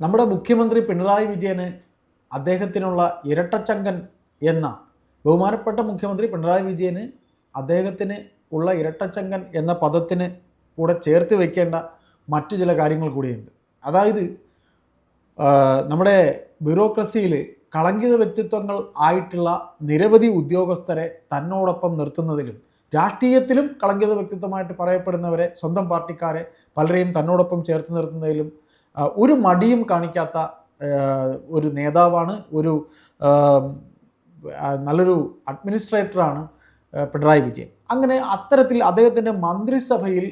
നമ്മുടെ മുഖ്യമന്ത്രി പിണറായി വിജയന് അദ്ദേഹത്തിനുള്ള ഇരട്ടച്ചങ്കൻ എന്ന ബഹുമാനപ്പെട്ട മുഖ്യമന്ത്രി പിണറായി വിജയന് അദ്ദേഹത്തിന് ഉള്ള ഇരട്ടച്ചങ്കൻ എന്ന പദത്തിന് കൂടെ ചേർത്ത് വയ്ക്കേണ്ട മറ്റു ചില കാര്യങ്ങൾ കൂടിയുണ്ട്. അതായത് നമ്മുടെ ബ്യൂറോക്രസിയിൽ കളങ്കിത വ്യക്തിത്വങ്ങൾ ആയിട്ടുള്ള നിരവധി ഉദ്യോഗസ്ഥരെ തന്നോടൊപ്പം നിർത്തുന്നതിലും രാഷ്ട്രീയത്തിലും കളങ്കിത വ്യക്തിത്വമായിട്ട് പറയപ്പെടുന്നവരെ സ്വന്തം പാർട്ടിക്കാരെ പലരെയും തന്നോടൊപ്പം ചേർത്ത് നിർത്തുന്നതിലും ഒരു മടിയും കാണിക്കാത്ത ഒരു നേതാവാണ് ഒരു നല്ലൊരു അഡ്മിനിസ്ട്രേറ്ററാണ് പിണറായി വിജയൻ. അങ്ങനെ അത്തരത്തിൽ അദ്ദേഹത്തിന്റെ മന്ത്രിസഭയിൽ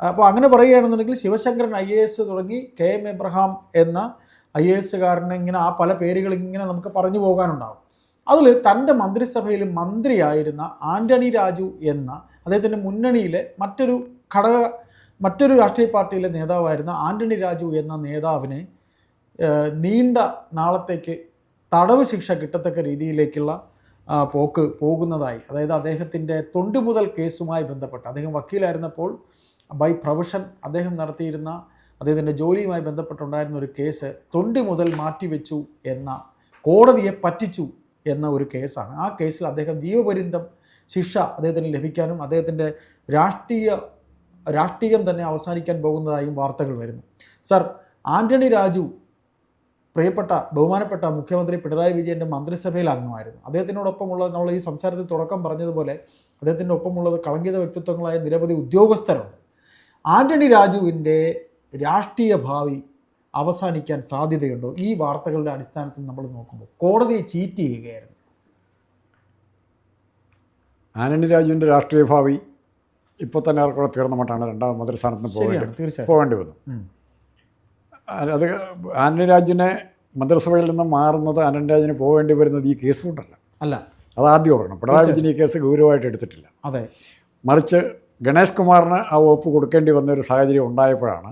അപ്പോൾ അങ്ങനെ പറയുകയാണെന്നുണ്ടെങ്കിൽ ശിവശങ്കരൻ ഐ എ എസ് തുടങ്ങി കെ എം എബ്രഹാം എന്ന ഐ എ എസ്സുകാരനെ ഇങ്ങനെ ആ പല പേരുകൾ ഇങ്ങനെ നമുക്ക് പറഞ്ഞു പോകാനുണ്ടാവും. അതിൽ തന്റെ മന്ത്രിസഭയിൽ മന്ത്രിയായിരുന്ന ആന്റണി രാജു എന്ന അദ്ദേഹത്തിന്റെ മുന്നണിയിലെ മറ്റൊരു ഘടക മറ്റൊരു രാഷ്ട്രീയ പാർട്ടിയിലെ നേതാവായിരുന്ന ആന്റണി രാജു എന്ന നേതാവിനെ നീണ്ട നാളത്തേക്ക് തടവ് ശിക്ഷ കിട്ടത്തക്ക രീതിയിലേക്കുള്ള പോക്ക് പോകുന്നതായി. അതായത് അദ്ദേഹത്തിന്റെ തൊണ്ടുമുതൽ കേസുമായി ബന്ധപ്പെട്ട് അദ്ദേഹം വക്കീലായിരുന്നപ്പോൾ ബൈ പ്രൊഫഷൻ അദ്ദേഹം നടത്തിയിരുന്ന അദ്ദേഹത്തിന്റെ ജോലിയുമായി ബന്ധപ്പെട്ടുണ്ടായിരുന്ന ഒരു കേസ് തൊണ്ടി മുതൽ മാറ്റിവെച്ചു എന്ന കോടതിയെ പറ്റിച്ചു എന്ന ഒരു കേസാണ്. ആ കേസിൽ അദ്ദേഹം ജീവപര്യന്തം ശിക്ഷ അദ്ദേഹത്തിന് ലഭിക്കാനും അദ്ദേഹത്തിന്റെ രാഷ്ട്രീയ രാഷ്ട്രീയം തന്നെ അവസാനിക്കാൻ പോകുന്നതായും വാർത്തകൾ വരുന്നു. സർ ആന്റണി രാജു പ്രിയപ്പെട്ട ബഹുമാനപ്പെട്ട മുഖ്യമന്ത്രി പിണറായി വിജയന്റെ മന്ത്രിസഭയിൽ അംഗമായിരുന്നു അദ്ദേഹത്തിനോടൊപ്പമുള്ള നമ്മൾ ഈ സംസാരത്തിൽ തുടക്കം പറഞ്ഞതുപോലെ അദ്ദേഹത്തിന്റെ ഒപ്പമുള്ളത് കളങ്കിത വ്യക്തിത്വങ്ങളായ നിരവധി ഉദ്യോഗസ്ഥരുണ്ട് ആന്റണി രാജുവിന്റെ രാഷ്ട്രീയ ഭാവി അവസാനിക്കാൻ സാധ്യതയുണ്ടോ? ഈ വാർത്തകളുടെ അടിസ്ഥാനത്തിൽ നമ്മൾ നോക്കുമ്പോൾ കോടതിയെ ചീറ്റ് ചെയ്യുകയായിരുന്നു. ആന്റണി രാജുവിന്റെ രാഷ്ട്രീയ ഭാവി ഇപ്പോൾ തന്നെ ഏറെക്കുറെ തീർന്ന മട്ടാണ് രണ്ടാം മന്ത്രിസ്ഥാനത്തിന് പോകേണ്ടി പോകേണ്ടി വന്നു. അത് ആന്റണി മന്ത്രിസഭയിൽ നിന്ന് മാറുന്നത് ആന്റണി രാജിന് പോകേണ്ടി വരുന്നത് ഈ കേസ് കൊണ്ടല്ല. അല്ല. അത് ആദ്യം ഓർക്കണം. പിണറായി വിജയൻ ഈ കേസ് ഗൗരവമായിട്ട് എടുത്തിട്ടില്ല. അതെ. മറിച്ച് ഗണേഷ് കുമാറിന് ആ വകുപ്പ് കൊടുക്കേണ്ടി വന്ന ഒരു സാഹചര്യം ഉണ്ടായപ്പോഴാണ്.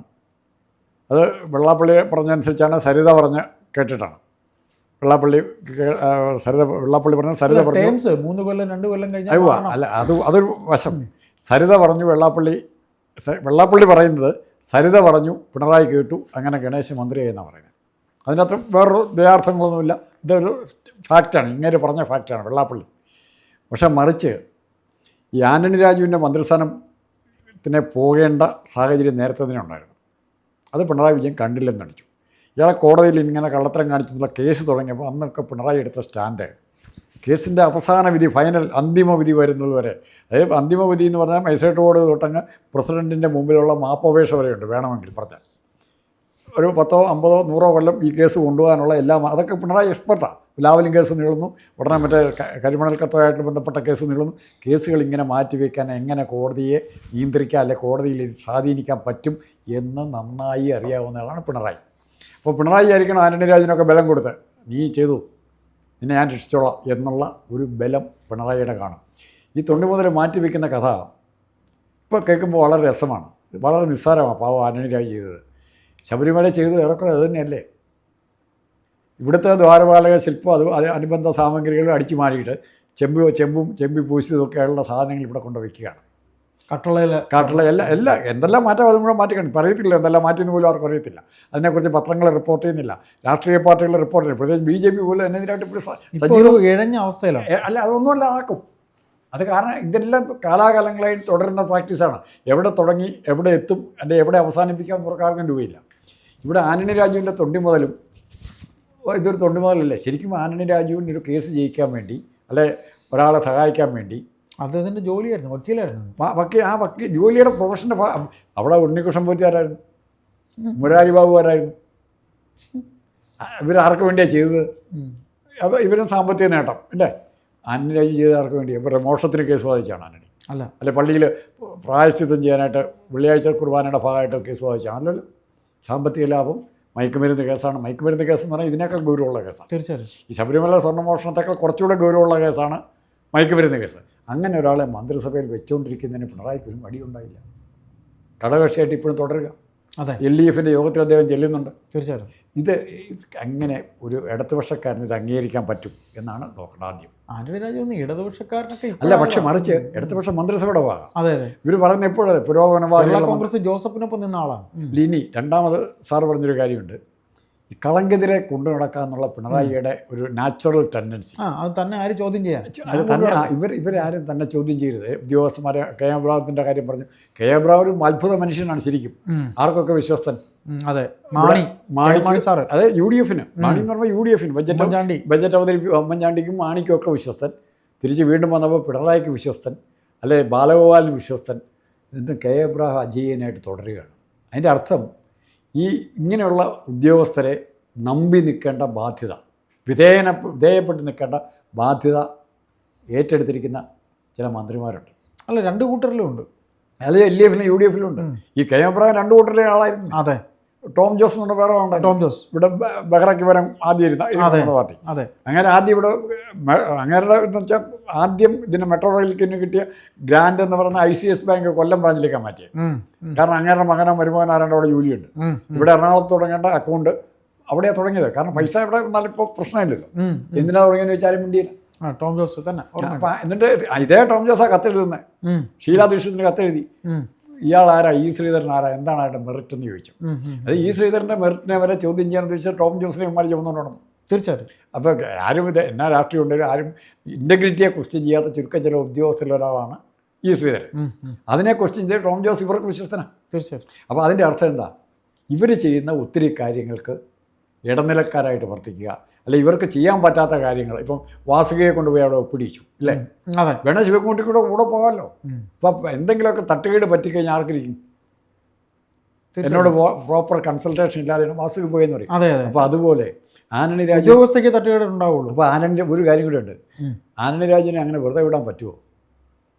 അത് വെള്ളാപ്പള്ളി പറഞ്ഞനുസരിച്ചാണ് സരിത പറഞ്ഞ് കേട്ടിട്ടാണ്. വെള്ളാപ്പള്ളി സരിത വെള്ളാപ്പള്ളി പറഞ്ഞ സരിത പറഞ്ഞു മൂന്ന് കൊല്ലം രണ്ട് കൊല്ലം കഴിഞ്ഞാൽ അല്ല അത് അതൊരു വശം. സരിത പറഞ്ഞു വെള്ളാപ്പള്ളി വെള്ളാപ്പള്ളി പറയുന്നത് സരിത പറഞ്ഞു പിണറായി കേട്ടു അങ്ങനെ ഗണേശ് മന്ത്രിയായെന്നാണ് പറയുന്നത്. അതിനകത്ത് വേറൊരു ദയാർത്ഥങ്ങളൊന്നുമില്ല. ഇതൊരു ഫാക്റ്റാണ് ഇങ്ങനെ പറഞ്ഞ ഫാക്റ്റാണ് വെള്ളാപ്പള്ളി. പക്ഷെ മറിച്ച് ഈ ആന്റണി രാജുവിന്റെ മന്ത്രിസ്ഥാനത്തിനെ പോകേണ്ട സാഹചര്യം നേരത്തെ തന്നെ ഉണ്ടായിരുന്നു. അത് പിണറായി വിജയൻ കണ്ടില്ലെന്ന് നടിച്ചു ഇയാളെ കോടതിയിൽ ഇങ്ങനെ കള്ളത്തരം കാണിച്ചെന്നുള്ള കേസ് തുടങ്ങിയപ്പോൾ അന്നൊക്കെ പിണറായി എടുത്ത സ്റ്റാൻഡ് കേസിന്റെ അവസാന വിധി ഫൈനൽ അന്തിമ വിധി വരുന്നത് വരെ. അതായത് അന്തിമ വിധി എന്ന് പറഞ്ഞാൽ മജിസ്ട്രേറ്റ് കോടതി തൊട്ടങ്ങ് പ്രസിഡന്റിന്റെ മുമ്പിലുള്ള മാപ്പപേക്ഷ വരെയുണ്ട് വേണമെങ്കിൽ പറഞ്ഞാൽ. ഒരു പത്തോ അമ്പതോ നൂറോ കൊല്ലം ഈ കേസ് കൊണ്ടുപോകാനുള്ള എല്ലാ അതൊക്കെ പിണറായി എക്സ്പെർട്ടാണ് ലാവലിംഗ് കേസ് നീളുന്നു ഉടനെ മറ്റേ കരിമണൽ കത്തുമായിട്ട് ബന്ധപ്പെട്ട കേസ് നീളുന്നു. കേസുകൾ ഇങ്ങനെ മാറ്റിവെക്കാൻ എങ്ങനെ കോടതിയെ നിയന്ത്രിക്കാൻ അല്ലെ കോടതിയിൽ സ്വാധീനിക്കാൻ പറ്റും എന്ന് നന്നായി അറിയാവുന്ന പിണറായി. അപ്പോൾ പിണറായി ആയിരിക്കണം ആന്റണി രാജനൊക്കെ ബലം കൊടുത്ത്. നീ ചെയ്തു. നിന്നെ ഞാൻ രക്ഷിച്ചോളാം എന്നുള്ള ഒരു ബലം പിണറായിയുടെ കാണും. ഈ തൊണ്ടി മുതൽ മാറ്റിവെക്കുന്ന കഥ ഇപ്പോൾ കേൾക്കുമ്പോൾ വളരെ രസമാണ്. വളരെ നിസ്സാരമാണ് പാവ ആന്റണി രാജ് ചെയ്തത്. ശബരിമല ചെയ്തത് ഏറെക്കുറെ അത് തന്നെയല്ലേ? ഇവിടുത്തെ ദ്വാരപാലക ശില്പം അത് അനുബന്ധ സാമഗ്രികൾ അടിച്ചു മാറിയിട്ട് ചെമ്പ് ചെമ്പും ചെമ്പി പൂശിയതൊക്കെയുള്ള സാധനങ്ങൾ ഇവിടെ കൊണ്ട് വയ്ക്കുകയാണ് കട്ടളയിൽ കാട്ടുള്ള എല്ലാ എല്ലാ എന്തെല്ലാം മാറ്റം അതും കൂടെ മാറ്റിക്കണം കണ്ടു പറയത്തില്ല എന്തെല്ലാം മാറ്റിയെന്ന് പോലും ആർക്കും അറിയത്തില്ല. അതിനെക്കുറിച്ച് പത്രങ്ങൾ റിപ്പോർട്ട് ചെയ്യുന്നില്ല. രാഷ്ട്രീയ പാർട്ടികൾ റിപ്പോർട്ട് ചെയ്യുന്നു പ്രത്യേകിച്ച് ബി ജെ പി പോലും എന്നതിനായിട്ട് ഇപ്പോൾ ഇഴഞ്ഞ അവസ്ഥയിലാണ്. അല്ല അതൊന്നുമല്ല ആക്കും അത് കാരണം ഇതെല്ലാം കാലാകാലങ്ങളായി തുടരുന്ന പ്രാക്ടീസാണ് എവിടെ തുടങ്ങി എവിടെ എത്തും അല്ലെ എവിടെ അവസാനിപ്പിക്കാൻ പുറക്കാർക്കും ആർക്കും രൂപയില്ല. ഇവിടെ ആന്റണി രാജുവിന്റെ തൊണ്ടി മുതലും ഇതൊരു തൊണ്ടി മുതലല്ലേ. ശരിക്കും ആന്റണി രാജുവിന്റെ ഒരു കേസ് ജയിക്കാൻ വേണ്ടി അല്ലെ ഒരാളെ സഹായിക്കാൻ വേണ്ടി അദ്ദേഹത്തിന്റെ ജോലിയായിരുന്നു വക്കീലായിരുന്നു. വക്കീൽ ആ വക്കീൽ ജോലിയുടെ പ്രൊഫഷന്റെ അവിടെ ഉണ്ണികൃഷ്ണൻ പോറ്റിയാരായിരുന്നു? മുരാരി ബാബു ആരായിരുന്നു ഇവരാർക്ക് വേണ്ടിയാണ് ചെയ്തത്? അപ്പോൾ ഇവരും സാമ്പത്തിക നേട്ടം അല്ലേ? അന്യരാജ്യം ചെയ്തവർക്ക് വേണ്ടി? ഇവരുടെ മോഷത്തിന് കേസ് വാദിച്ചാണ് ആന്റണി അല്ല. അല്ല പള്ളിയിൽ പ്രായശ്ചിത്തം ചെയ്യാനായിട്ട് വെള്ളിയാഴ്ച കുർബാനയുടെ ഭാഗമായിട്ട് കേസ് വാദിച്ചാണ് അല്ലല്ലോ സാമ്പത്തിക ലാഭം മയക്കുമരുന്ന് കേസാണ്. മയക്കുമരുന്ന് കേസ് എന്ന് പറഞ്ഞാൽ ഇതിനേക്കാൾ ഗൗരവമുള്ള കേസാണ്. തീർച്ചയായും ഈ ശബരിമല സ്വർണമോഷണത്തേക്കാൾ കുറച്ചുകൂടെ ഗൗരവമുള്ള കേസാണ് മയക്കുമരുന്ന് കേസ്. അങ്ങനെ ഒരാളെ മന്ത്രിസഭയിൽ വെച്ചുകൊണ്ടിരിക്കുന്നതിന് പിണറായിക്ക് ഒരു മടിയുണ്ടായില്ല. ഘടകകക്ഷിയായിട്ട് ഇപ്പോഴും തുടരുക. അതെ. എൽ ഡി എഫിന്റെ യോഗത്തിൽ അദ്ദേഹം ചെല്ലുന്നുണ്ട്. തീർച്ചയായിട്ടും. ഇത് അങ്ങനെ ഒരു ഇടതുപക്ഷക്കാരന് ഇത് അംഗീകരിക്കാൻ പറ്റും എന്നാണ് ഡോക്ടർ ആദ്യം. ആന്റണി ഇടതുപക്ഷക്കാരനൊക്കെ അല്ല പക്ഷെ മറിച്ച് ഇടതുപക്ഷ മന്ത്രിസഭയുടെ ഭാഗം. അതെ അതെ. ഇവർ പറയുന്ന എപ്പോഴും പുരോഗമനവാദികൾ കോൺഗ്രസ് ജോസഫിനൊപ്പം നിന്ന ആളാണ്. ഇനി ലിനി രണ്ടാമത് സാർ പറഞ്ഞൊരു കാര്യമുണ്ട്. കളങ്കെതിരെ കൊണ്ടു നടക്കുക എന്നുള്ള പിണറായിയുടെ ഒരു നാച്ചുറൽ ടെൻഡൻസി അത് തന്നെ ആര് ചോദ്യം ചെയ്യാൻ? അത് തന്നെ ഇവർ ഇവരാരും തന്നെ ചോദ്യം ചെയ്യരുത്. ഉദ്യോഗസ്ഥന്മാരെ കെ എബ്രാഹത്തിന്റെ കാര്യം പറഞ്ഞു. കെ എബ്രാവ് ഒരു അത്ഭുത മനുഷ്യനാണ് ശരിക്കും. ആർക്കൊക്കെ വിശ്വസ്തൻ? അതെ. മാണി. മാണി മാണി സാറ്. അതെ യു ഡി എഫിന് മാണി എന്ന് പറഞ്ഞാൽ യു ഡി എഫിന് ബജറ്റ് ബജറ്റ് അവതരിപ്പിക്കും ഉമ്മൻചാണ്ടിക്കും മാണിക്കും ഒക്കെ വിശ്വസ്തൻ. തിരിച്ച് വീണ്ടും വന്നപ്പോൾ പിണറായിക്ക് വിശ്വസ്തൻ. അല്ലെ ബാലഗോപാലിന് വിശ്വസ്തൻ. എന്നിട്ട് കെ എബ്രാഹം അജയ്യനായിട്ട് തുടരുകയാണ്. അതിന്റെ അർത്ഥം ഈ ഇങ്ങനെയുള്ള ഉദ്യോഗസ്ഥരെ നമ്പി നിൽക്കേണ്ട ബാധ്യത വിധേയന വിധേയപ്പെട്ട് നിൽക്കേണ്ട ബാധ്യത ഏറ്റെടുത്തിരിക്കുന്ന ചില മന്ത്രിമാരുണ്ട്. അല്ല രണ്ട് കൂട്ടരിലും ഉണ്ട്. അത് എൽ ഡി എഫിലും യു ഡി എഫിലും ഉണ്ട്. ഈ കെ രണ്ട് കൂട്ടരിലെ ആളായിരുന്നു. അതെ. ടോം ജോസ് എന്ന് പറഞ്ഞ വേറെ ഉണ്ട് ടോം ജോസ്. ഇവിടെ ബഹ്റയ്ക്ക് വരം ആദ്യം ഇരുന്ന. പാർട്ടി. അതെ. അങ്ങനെ ആദ്യം ഇവിടെ അങ്ങനെ അങ്ങേരുടെ എന്ന് വെച്ചാൽ ആദ്യം ഇതിന് മെട്രോ റെയിൽക്കിന് കിട്ടിയ ഗ്രാൻഡ് എന്ന് പറയുന്ന I C S bank Kollam ബ്രാഞ്ചിലേക്കാണ് മാറ്റിയത് കാരണം അങ്ങേരുടെ മകനോ മരുമകൻ ആരാണ്ട് അവിടെ ജോലിയുണ്ട് ഇവിടെ എറണാകുളത്ത് തുടങ്ങേണ്ട അക്കൗണ്ട് അവിടെയാണ് തുടങ്ങിയത്. കാരണം പൈസ ഇവിടെ വന്നാലും ഇപ്പോൾ പ്രശ്നമില്ലല്ലോ. എന്തിനാണ് എന്തിനാ തുടങ്ങിയെന്ന് വെച്ചാലും മിണ്ടിയില്ല. ടോം ജോസ് തന്നെ എന്നിട്ട് ഇതേ ടോം ജോസാ കത്തെഴുതുന്നത് ഷീലാ ദീക്ഷിത്തിന് കത്തെഴുതി. ഇയാൾ ആരാ? ഈ ശ്രീധരൻ ആരാ? എന്താണ് അയാളുടെ മെറിറ്റ് എന്ന് ചോദിച്ചു. അത് ഈ ശ്രീധരന്റെ മെറിറ്റിനെ വരെ ചോദ്യം ചെയ്യാൻ ഉദ്ദേശിച്ച ടോം ജോസിനെ ഉമ്മാരി ചുമന്നുകൊണ്ടാണ് തീർച്ചയായിട്ടും. അപ്പോൾ ആരും ഇത് എന്നാ രാഷ്ട്രീയം ഉണ്ടെങ്കിലും ആരും ഇന്റഗ്രിറ്റിയെ ക്വസ്റ്റ്യൻ ചെയ്യാത്ത ചുരുക്കം ചില ഉദ്യോഗസ്ഥരിൽ ഒരാളാണ് ഈ ശ്രീധരൻ. അതിനെ ക്വസ്റ്റ്യൻ ചെയ്ത് ടോം ജോസ് ഇവർക്ക് വിശ്വസ്തനാണ് തീർച്ചയായിട്ടും. അപ്പോൾ അതിന്റെ അർത്ഥം എന്താ? ഇവർ ചെയ്യുന്ന ഒത്തിരി കാര്യങ്ങൾക്ക് ഇടനിലക്കാരായിട്ട് വർത്തിക്കുക അല്ലെ ഇവർക്ക് ചെയ്യാൻ പറ്റാത്ത കാര്യങ്ങൾ. ഇപ്പം വാസുകയെ കൊണ്ടുപോയി അവിടെ ഒപ്പിടിച്ചു ഇല്ലേ? ഉം, അതെ. വേണേൽ ശിവകുമാരി കൂടെ പോകാമല്ലോ. അപ്പം എന്തെങ്കിലുമൊക്കെ തട്ടുകേട് പറ്റിക്കഴിഞ്ഞാൽ ആർക്കിരിക്കും. എന്നോട് പ്രോപ്പർ കൺസൾട്ടേഷൻ ഇല്ലാതെ വാസുക പോയെന്ന് പറയും. അപ്പോൾ അതുപോലെ ആനണി രാജു ഉദ്യോഗസ്ഥയ്ക്ക് തട്ടുകേടുണ്ടാവുള്ളൂ അപ്പോൾ ആനന്റെ ഒരു കാര്യം കൂടെ ഉണ്ട്. ആനണി അങ്ങനെ വെറുതെ വിടാൻ പറ്റുമോ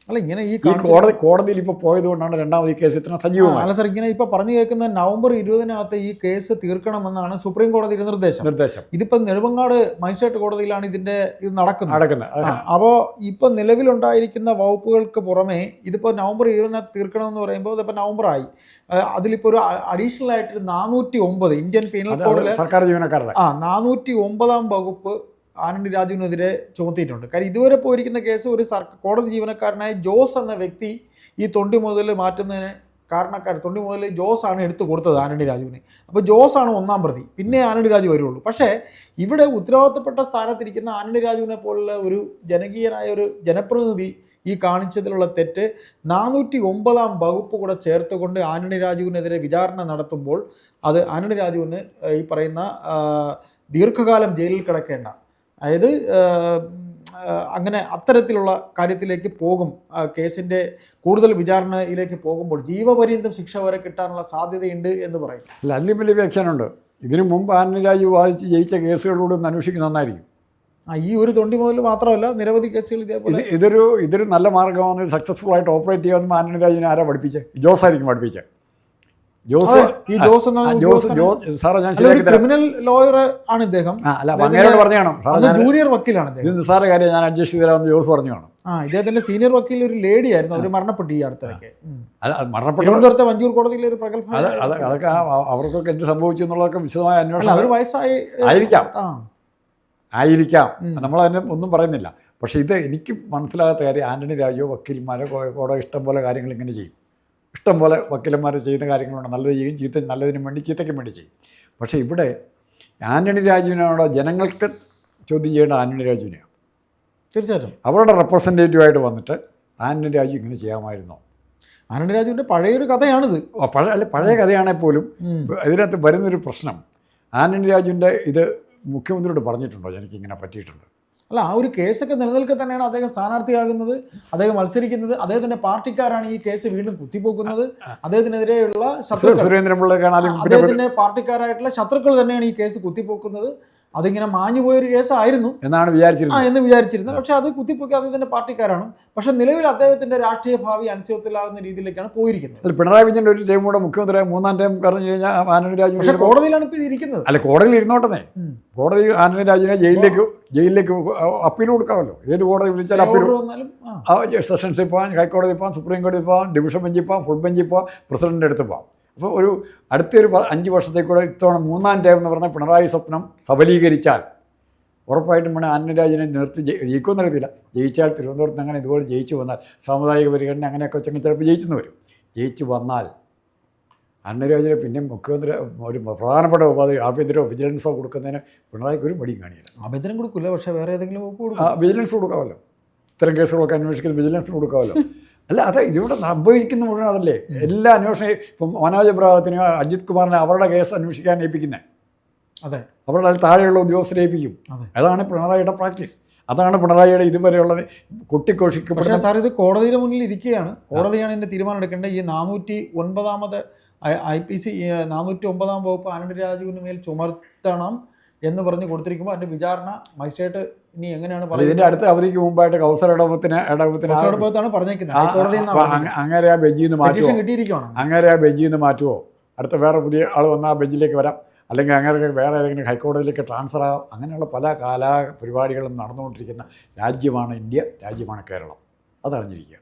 അല്ല ഇങ്ങനെ ഈ കോടതി കോടതിയിൽ ഇപ്പോൾ പോയതുകൊണ്ടാണ് രണ്ടാമത് ഈ കേസ് ഇത്ര സജീവമാണ് അല്ല സാർ ഇങ്ങനെ ഇപ്പോൾ പറഞ്ഞു കേൾക്കുന്ന നവംബർ ഇരുപതിനകത്ത് ഈ കേസ് തീർക്കണമെന്നാണ് സുപ്രീം കോടതിയുടെ നിർദ്ദേശം. നിർദ്ദേശം. ഇതിപ്പോൾ നെടുമങ്ങാട് മജിസ്ട്രേറ്റ് കോടതിയിലാണ് ഇതിന്റെ ഇത് നടക്കുന്നത്. നടക്കുന്നത്. അപ്പോൾ ഇപ്പോൾ ഇപ്പൊ നിലവിലുണ്ടായിരിക്കുന്ന വകുപ്പുകൾക്ക് പുറമേ ഇതിപ്പോൾ നവംബർ ഇരുപതിനകത്ത് തീർക്കണമെന്ന് പറയുമ്പോൾ ഇതിപ്പോൾ നവംബറായി. ആയി ആ, ഒരു അഡീഷണൽ ആയിട്ട് നാനൂറ്റി ഒമ്പത് ഇന്ത്യൻ പീനൽ കോഡിൽ സർക്കാർ ജീവനക്കാരുടെ. ആ നാനൂറ്റി ഒമ്പതാം വകുപ്പ് ആനന്ദി രാജുവിനെതിരെ ചുമത്തിയിട്ടുണ്ട്. കാര്യം ഇതുവരെ പോയിരിക്കുന്ന കേസ് ഒരു സർക്കാർ കോടതി ജീവനക്കാരനായ ജോസ് എന്ന വ്യക്തി ഈ തൊണ്ടി മുതൽ മാറ്റുന്നതിന് കാരണക്കാർ തൊണ്ടി മുതൽ ജോസ് ആണ് എടുത്തു കൊടുത്തത് ആനണ്ടി രാജുവിന്. അപ്പോൾ ജോസ് ആണ് ഒന്നാം പ്രതി. പിന്നെ ആനണ്ടി രാജു വരുള്ളൂ. പക്ഷേ ഇവിടെ ഉത്തരവാദിത്തപ്പെട്ട സ്ഥാനത്തിരിക്കുന്ന ആനണ്ടി രാജുവിനെ പോലുള്ള ഒരു ജനകീയനായ ഒരു ജനപ്രതിനിധി ഈ കാണിച്ചതിലുള്ള തെറ്റ് നാനൂറ്റി ഒമ്പതാം വകുപ്പ് കൂടെ ചേർത്തുകൊണ്ട് ആനണ്ടി രാജുവിനെതിരെ വിചാരണ നടത്തുമ്പോൾ അത് ആനണ്ടി രാജുവിന് ഈ പറയുന്ന ദീർഘകാലം ജയിലിൽ കിടക്കേണ്ട അതായത് അങ്ങനെ അത്തരത്തിലുള്ള കാര്യത്തിലേക്ക് പോകും. കേസിന്റെ കൂടുതൽ വിചാരണയിലേക്ക് പോകുമ്പോൾ ജീവപര്യന്തം ശിക്ഷ വരെ കിട്ടാനുള്ള സാധ്യതയുണ്ട് എന്ന് പറയും. അല്ല അതിലും വലിയ വ്യാഖ്യാനമുണ്ട്. ഇതിനു മുമ്പ് ആനന്ദ വാദിച്ച് ജയിച്ച കേസുകളോട് ഒന്ന് അന്വേഷിക്കുന്ന നന്നായിരിക്കും. ആ ഈ ഒരു തൊണ്ടി മുതൽ മാത്രമല്ല നിരവധി കേസുകൾ ഇതേപോലെ. ഇത് ഇതൊരു ഇതൊരു നല്ല മാർഗമാണ് സക്സസ്ഫുൾ ആയിട്ട് ഓപ്പറേറ്റ് ചെയ്യാമെന്ന് ആനന്ദ രാജുവിനെ ആരാ പഠിപ്പിച്ചത് ജോസ് ആയിരിക്കും പഠിപ്പിച്ചത് ജോസ് ഈ ജോസ് ജോസ് ജോസ് സാറേ ഞാൻ ക്രിമിനൽ ലോയർ ആണ് ഇദ്ദേഹം. അല്ല അങ്ങനെയോട് പറഞ്ഞു കാണും ജൂനിയർ വക്കീലാണ് ഇത് നിസ്സാര കാര്യം ഞാൻ അഡ്ജസ്റ്റ് ചെയ്തരാമെന്ന് ജോസ് പറഞ്ഞു കാണും. ആ ഇദ്ദേഹത്തിന്റെ സീനിയർ വക്കീൽ ഒരു ലേഡി ആയിരുന്നു അവർ മരണപ്പെട്ടു ഈ അടുത്തിടയ്ക്ക്. അല്ല മരണപ്പെട്ട. വഞ്ചൂർ കോടതിയിലെ ഒരു പ്രഗത്ഭ അത് അത് അതൊക്കെ അവർക്കൊക്കെ എന്ത് സംഭവിച്ചു എന്നുള്ളതൊക്കെ വിശദമായ അന്വേഷണം അവർ വയസ്സായി ആയിരിക്കാം. ആയിരിക്കാം. നമ്മൾ അതിനെ ഒന്നും പറയുന്നില്ല. പക്ഷേ ഇത് എനിക്ക് മനസ്സിലാകാത്ത കാര്യം ആന്റണി രാജു വക്കീൽമാരെ കോടതി ഇഷ്ടം പോലെ കാര്യങ്ങൾ ഇങ്ങനെ ചെയ്യും. ഇഷ്ടം പോലെ വക്കീലന്മാർ ചെയ്യുന്ന കാര്യങ്ങളുണ്ട്. നല്ലത് ചെയ്യും ചീത്ത നല്ലതിനും വേണ്ടി ചീത്തയ്ക്കും വേണ്ടി ചെയ്യും. പക്ഷേ ഇവിടെ ആന്റണി രാജുവിനോട് ജനങ്ങൾക്ക് ചോദ്യം ചെയ്യേണ്ട ആന്റണി രാജുവിനെയാണ്? തീർച്ചയായിട്ടും. അവരുടെ റെപ്രസെന്റേറ്റീവായിട്ട് വന്നിട്ട് ആന്റണി രാജു ഇങ്ങനെ ചെയ്യാമായിരുന്നോ? ആന്റണി രാജുവിന്റെ പഴയൊരു കഥയാണിത്. പഴയ അല്ല പഴയ കഥയാണെങ്കിൽ പോലും അതിനകത്ത് ഇതിനകത്ത് വരുന്നൊരു പ്രശ്നം. ആന്റണി രാജുവിന്റെ ഇത് മുഖ്യമന്ത്രിയോട് പറഞ്ഞിട്ടുണ്ടോ? എനിക്ക് ഇങ്ങനെ പറ്റിയിട്ടുണ്ട്. അല്ല ആ ഒരു കേസൊക്കെ നിലനിൽക്കെ തന്നെയാണ് അദ്ദേഹം സ്ഥാനാർത്ഥിയാകുന്നത് അദ്ദേഹം മത്സരിക്കുന്നത് അദ്ദേഹത്തിന്റെ പാർട്ടിക്കാരാണ് ഈ കേസ് വീണ്ടും കുത്തിപ്പോക്കുന്നത് അദ്ദേഹത്തിനെതിരെയുള്ള ശത്രുക്കൾ. അദ്ദേഹത്തിന്റെ പാർട്ടിക്കാരായിട്ടുള്ള ശത്രുക്കൾ തന്നെയാണ് ഈ കേസ് കുത്തിപ്പോക്കുന്നത്. അതിങ്ങനെ മാഞ്ഞു പോയൊരു കേസായിരുന്നു. എന്നാണ് ആ വിചാരിച്ചിരുന്നത് എന്ന് വിചാരിച്ചിരുന്നത്. പക്ഷേ അത് കുത്തിപ്പൊക്കി അദ്ദേഹത്തിന്റെ പാർട്ടിക്കാരാണ്. പക്ഷേ നിലവിൽ അദ്ദേഹത്തിന്റെ രാഷ്ട്രീയ ഭാവി അനിശ്ചിതത്തിലാകുന്ന രീതിയിലേക്കാണ് പോയിരിക്കുന്നത്. അല്ല പിണറായി വിജയന്റെ ഒരു ടൈം കൂടെ മുഖ്യമന്ത്രി മൂന്നാം ടൈം കാരണം കഴിഞ്ഞാൽ ആനന്ദ് രാജു പക്ഷേ കോടതിയിലാണ് ഇപ്പോൾ ഇരിക്കുന്നത്. അല്ല കോടതിയിൽ ഇരുന്നോട്ടെ. കോടതി ആനന്ദ് രാജുവിനെ ജയിലിലേക്ക് ജയിലിലേക്ക് അപ്പീൽ കൊടുക്കാമല്ലോ. ഏത് കോടതി വിളിച്ചാൽ അപ്പീൽ സെഷൻസിൽ പോകാം ഹൈക്കോടതി പോകാം സുപ്രീം കോടതി പോകാം ഡിവിഷൻ ബെഞ്ചിൽ പോകാം ഫുൾ ബെഞ്ചിൽ പോകാം പ്രസിഡന്റിന്റെ അടുത്ത് പോകാം അപ്പോൾ ഒരു അടുത്തൊരു അഞ്ച് വർഷത്തേക്കൂടെ ഇത്തവണ മൂന്നാം ടൈം എന്ന് പറഞ്ഞ പിണറായി സ്വപ്നം സബലീകരിച്ചാൽ ഉറപ്പായിട്ടും വേണം ആന്റണി രാജുവിനെ നിർത്തി ജയി- ജയിക്കുമെന്ന് അറിയത്തില്ല. ജയിച്ചാൽ തിരുവനന്തപുരത്ത് അങ്ങനെ ഇതുപോലെ ജയിച്ചു വന്നാൽ സാമുദായിക പരിഗണന അങ്ങനെയൊക്കെ വെച്ചെങ്കിൽ ചിലപ്പോൾ ജയിച്ചെന്ന് വരും. ജയിച്ചു വന്നാൽ അന്നരാജനെ പിന്നെ മുഖ്യമന്ത്രി ഒരു പ്രധാനപ്പെട്ട ഉപാധി ആഭ്യന്തര വിജിലൻസോ കൊടുക്കുന്നതിന് പിണറായിക്ക് ഒരു മടിയും കാണിയില്ല ആഭ്യന്തരം കൊടുക്കില്ല പക്ഷേ വേറെ ഏതെങ്കിലും വിജിലൻസ് കൊടുക്കാമല്ലോ. ഇത്തരം കേസുകളൊക്കെ അന്വേഷിക്കുന്ന വിജിലൻസിന് കൊടുക്കാമല്ലോ. അല്ല അതെ ഇതിവിടെ സംഭവിക്കുന്ന മുഴുവൻ അതല്ലേ? എല്ലാ അന്വേഷണം ഇപ്പം മനോജ് എബ്രാഹത്തിനെ അജിത് കുമാറിനെ അവരുടെ കേസ് അന്വേഷിക്കാൻ ഏൽപ്പിക്കുന്നത് അതെ. അവരുടെ അതിൽ താഴെയുള്ള ഉദ്യോഗസ്ഥരെ ഏൽപ്പിക്കും. അതാണ് പിണറായിയുടെ പ്രാക്ടീസ്. അതാണ് പിണറായിയുടെ ഇതുവരെയുള്ള പക്ഷേ കൊട്ടിഘോഷിക്കപ്പെടുന്ന സാർ ഇത് കോടതിയുടെ മുന്നിൽ ഇരിക്കുകയാണ്. കോടതിയാണ് ഇതിന്റെ തീരുമാനം എടുക്കേണ്ടത്. ഈ നാനൂറ്റി ഒൻപതാമത് ഐ പി സി നാനൂറ്റി ഒമ്പതാം വകുപ്പ് ആനന്ദ് രാജുവിന് മേൽ ചുമർത്തണം. എന്ന് പറഞ്ഞ് കൊടുത്തിരിക്കുമ്പോൾ അതിന്റെ വിചാരണ മജിസ്ട്രേറ്റ് ഇനി എങ്ങനെയാണ് പറയുന്നത് ഇതിന്റെ അടുത്ത അവധിക്ക് മുമ്പായിട്ട് കൗസർ ഇടവത്തിന് ഇടവത്തിന് പറഞ്ഞേക്കുന്നത്. അങ്ങനെ ആ ബെഞ്ചിൽ നിന്ന് മാറ്റുമോ കിട്ടിയിരിക്കുകയാണ് അങ്ങനെ ആ ബെഞ്ചിൽ നിന്ന് മാറ്റുമോ അടുത്ത വേറെ പുതിയ ആൾ വന്നാൽ ആ ബെഞ്ചിലേക്ക് വരാം. അല്ലെങ്കിൽ അങ്ങനെ വേറെ ഏതെങ്കിലും ഹൈക്കോടതിയിലേക്ക് ട്രാൻസ്ഫർ ആകാം. അങ്ങനെയുള്ള പല കാലാ പരിപാടികളും നടന്നുകൊണ്ടിരിക്കുന്ന രാജ്യമാണ് ഇന്ത്യ രാജ്യമാണ് കേരളം. അതറിഞ്ഞിരിക്കുക.